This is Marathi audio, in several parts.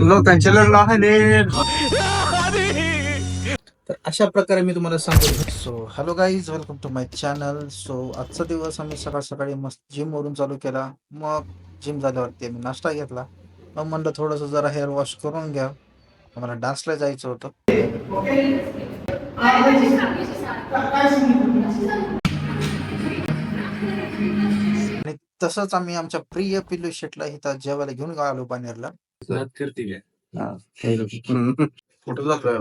लोकांच्या तर अशा प्रकारे मी तुम्हाला सांगतो. So hello guys welcome to my channel so आजचा दिवस आम्ही सकाळ सकाळी मस्त जिम वरून चालू केला. मग जिम झाल्यावरती आम्ही नाश्ता घेतला. मग म्हणलं थोडस जरा हेअर वॉश करून घ्या. आम्हाला डान्सला जायचं होतं. आणि तसंच आम्ही आमच्या प्रिय पिल्लू शेटला इथं जेवायला घेऊन आलो बानेरला करते कुठं जातोय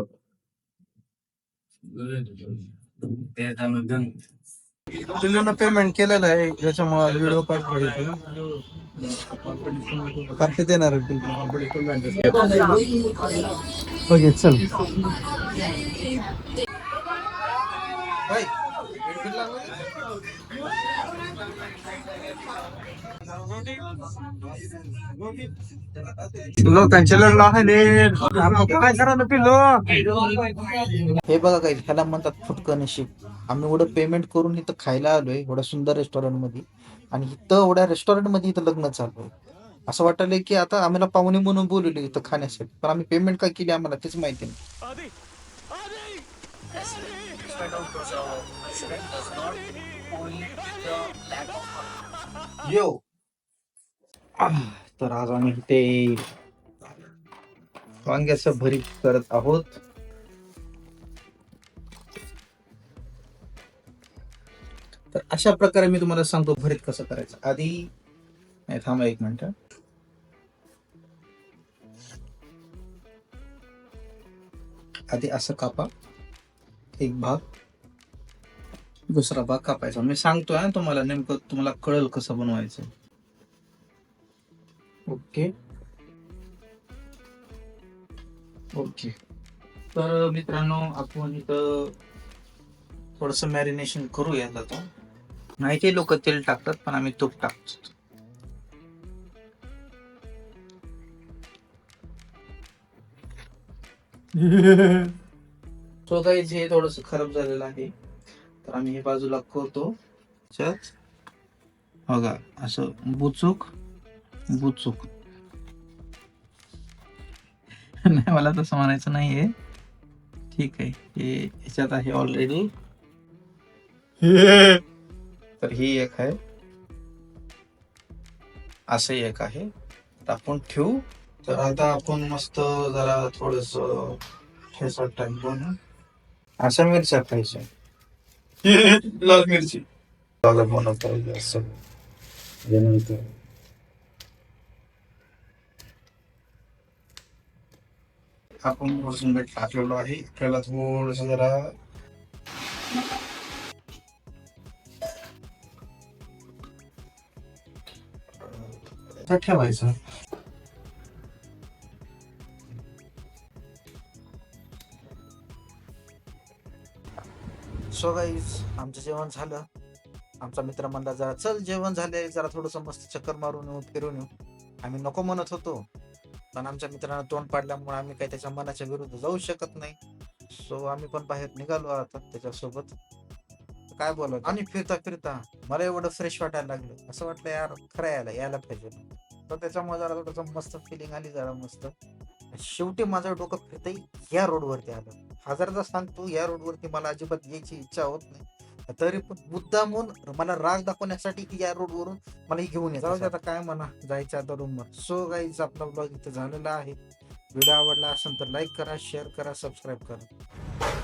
पिल्लूनं पेमेंट केलेलं आहे त्याच्यामुळे व्हिडिओ पार्टी देणार ओके चल लहाने काय करा ना पिल्लो हे बघा काही ह्याला म्हणतात फुटकं नशीब. आम्ही एवढं पेमेंट करून इथं खायला आलोय एवढ्या सुंदर रेस्टॉरंटमध्ये आणि इथं एवढ्या रेस्टॉरंटमध्ये इथं लग्न चालू आहे. असं वाटलंय की आता आम्हाला पाहुणे म्हणून बोलवले इथं खाण्यासाठी. पण आम्ही पेमेंट काय केली आम्हाला तेच माहिती नाही. यो आह, तर आज आम्ही इथे वांग्याचं भरीत करत आहोत. तर अशा प्रकारे मी तुम्हाला सांगतो भरीत कसं करायचं. आधी नाही थांबा एक मिनिट. आधी असं कापा. एक भाग. दुसरा भाग कापायचा. मी सांगतोय तुम्हाला नेमकं तुम्हाला कळेल कसं बनवायचं. ओके. ओके. तर मित्रांनो आपण इथं थोडस मॅरिनेशन करूया आता. नाही ते लोक तेल टाकतात पण आम्ही तूप टाकतो. सो गाईज हे थोडस खराब झालेलं आहे. तर आम्ही हे बाजूला करतो बघा असं बुचूक. बुचूक. नाही मला तसं म्हणायचं नाहीये. ठीक आहे हे ह्याच्यात आहे ऑलरेडी तर ही एक आहे. असं एक आहे. तर आपण ठेवू. तर आता आपण मस्त जरा थोडस ठेसा टाकतो ना अशा मिरच्या खायच्या. लाल मिरची. लाल बनवता येईल असं. आपण थोडस मीठ टाकलेलो आहे. आपल्याला थोडस जरा ठेवायचं. सो गाईज आमचं जेवण झालं. आमचा मित्र म्हणला जरा चल जेवण झाले जरा थोडस मस्त चक्कर मारून येऊ फिरून येऊ. आम्ही नको म्हणत होतो. पण आमच्या मित्रानं तोंड पाडल्यामुळे आम्ही काही त्याच्या मनाच्या विरुद्ध जाऊ शकत नाही. सो आम्ही पण बाहेर निघालो आता त्याच्यासोबत. काय बोलत आणि फिरता फिरता मला एवढं फ्रेश वाटायला लागलं. असं वाटलं यार खरं यायला यायला पाहिजे तर त्याच्यामुळे जरा थोडंसं मस्त फिलिंग आली जरा मस्त. शेवटी माझं डोकं फिरतंय या रोडवरती आलं. हजारदा सांगतो या रोडवरती मला अजिबात यायची इच्छा होत नाही. तरी पण मुद्दामून मला राग दाखवण्यासाठी की या रोडवरून मला हे घेऊन येतात आता काय म्हणा जायचं आता रूमवर सो गाईज आपला ब्लॉग इथं झालेला आहे. व्हिडिओ आवडला असेल तर लाईक करा शेअर करा सबस्क्राईब करा.